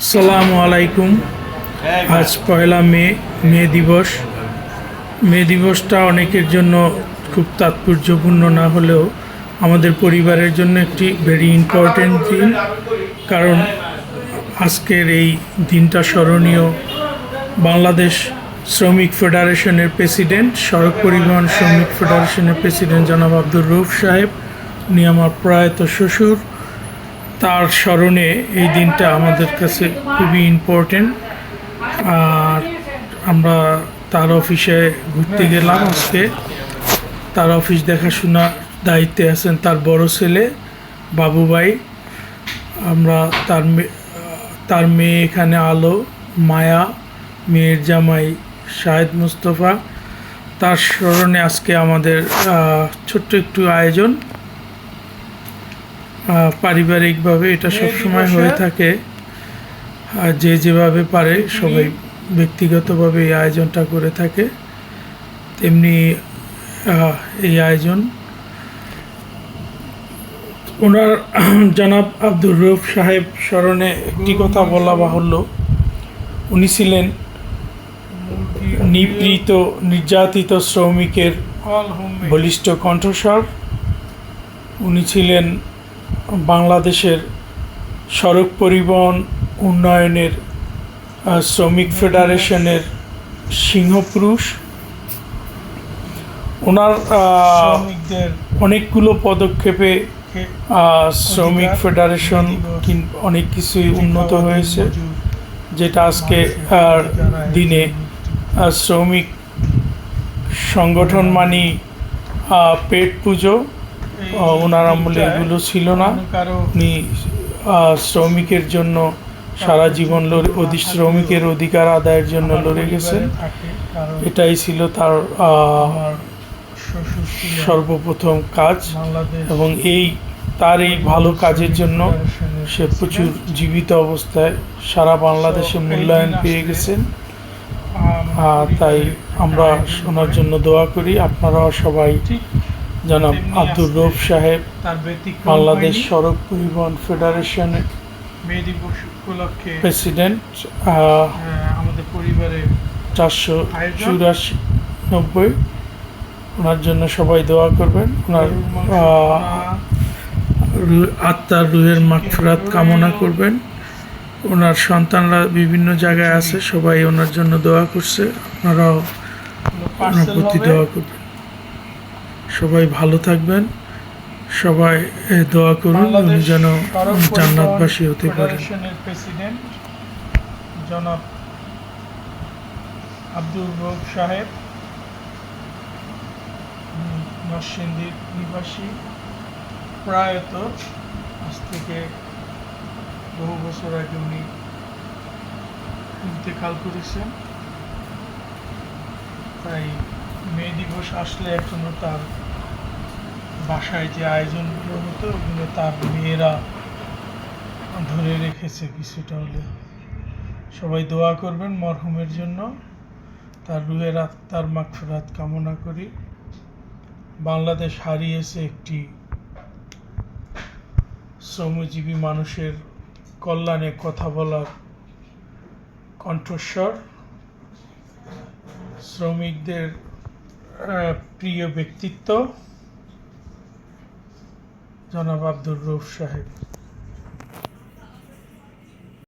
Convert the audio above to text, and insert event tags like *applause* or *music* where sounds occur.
আসসালামু আলাইকুম। আজ পয়লা মে মে দিবস। মে দিবসটা অনেকের জন্য খুব তাৎপর্যপূর্ণ না হলেও আমাদের পরিবারের জন্য একটি ভেরি ইম্পর্ট্যান্ট দিন। কারণ আজকের এই দিনটা স্মরণীয় বাংলাদেশ শ্রমিক ফেডারেশনের প্রেসিডেন্ট, সড়ক পরিবহন শ্রমিক ফেডারেশনের প্রেসিডেন্ট জনাব আব্দুর রৌফ সাহেব। উনি আমার প্রয়াত শ্বশুর। তার স্মরণে এই দিনটা আমাদের কাছে খুবই ইম্পর্টেন্ট আর আমরা তার অফিসে ঘুরতে গেলাম আজকে। তার অফিস দেখাশোনা দায়িত্বে আছেন তার বড় ছেলে বাবু ভাই আমরা তার মে- তার মেয়ে এখানে আলো, মায়া, মেয়ের জামাই শাহেদ মুস্তফা। তার স্মরণে আজকে আমাদের ছোট্ট একটু আয়োজন। পারিবারিকভাবে এটা সবসময় হয়ে থাকে। আর যে যেভাবে পারে সবাই ব্যক্তিগতভাবে এই আয়োজনটা করে থাকে। তেমনি এই আয়োজন ওনার *clears throat* জনাব আব্দুর রৌফ সাহেব স্মরণে একটি কথা বলা বাহুল্য। উনি ছিলেন নিপীড়িত নির্যাতিত শ্রমিকের বলিষ্ঠ কণ্ঠস্বর। উনি ছিলেন বাংলাদেশের সড়ক পরিবহন উন্নয়নের শ্রমিক ফেডারেশনের সিংহপুরুষ। ওনার অনেকগুলো পদক্ষেপে শ্রমিক ফেডারেশন অনেক কিছুই উন্নত হয়েছে। যেটা আজকে দিনে শ্রমিক সংগঠন মানি পেট পুজো ওনার আমলে এগুলো ছিল না। উনি শ্রমিকের জন্য সারা জীবন লড়ে শ্রমিকের অধিকার আদায়ের জন্য লড়ে গেছেন। এটাই ছিল তার সর্বপ্রথম কাজ। এবং এই, তার এই ভালো কাজের জন্য সে প্রচুর জীবিত অবস্থায় সারা বাংলাদেশে মূল্যায়ন পেয়ে গেছেন। তাই আমরা শোনার জন্য দোয়া করি। আপনারাও সবাই জনাব আব্দুর রৌফ সাহেব বাংলাদেশ সড়ক পরিবহন ফেডারেশনের মে দিবস উপলক্ষে প্রেসিডেন্ট আহ, আমাদের পরিবারে চারশো। চুরাশি নব্বই। ওনার জন্য সবাই দোয়া করবেন। ওনার আত্মার রুহের মাগফিরাত কামনা করবেন। ওনার সন্তানরা বিভিন্ন জায়গায় আছে সবাই ওনার জন্য দোয়া করছে। আপনারাও হলো ওনার প্রতি দোয়া করবেন। সবাই ভালো থাকবেন। সবাই দোয়া করুন উনি যেন জান্নাতবাসী হতে পারেন। প্রেসিডেন্ট জনাব আব্দুল রব সাহেব নরসিংদীর নিবাসী প্রায়ত আজ থেকে বহু বছর আগে উনি ইন্তেকাল করেছেন। তাই মে দিবস আসলে এখনও তার বাসায় যে আয়োজনগুলো হতো ওগুলো তার মেয়েরা ধরে রেখেছে কিছুটা হলে। সবাই দোয়া করবেন মরহুমের জন্য। তার রুহের আত্মার মাগফিরাত কামনা করি। বাংলাদেশ হারিয়েছে একটি শ্রমজীবী মানুষের কল্যাণে কথা বলার কণ্ঠস্বর। শ্রমিকদের প্রিয় ব্যক্তিত্ব জনাব আব্দুর রুফ সাহেব।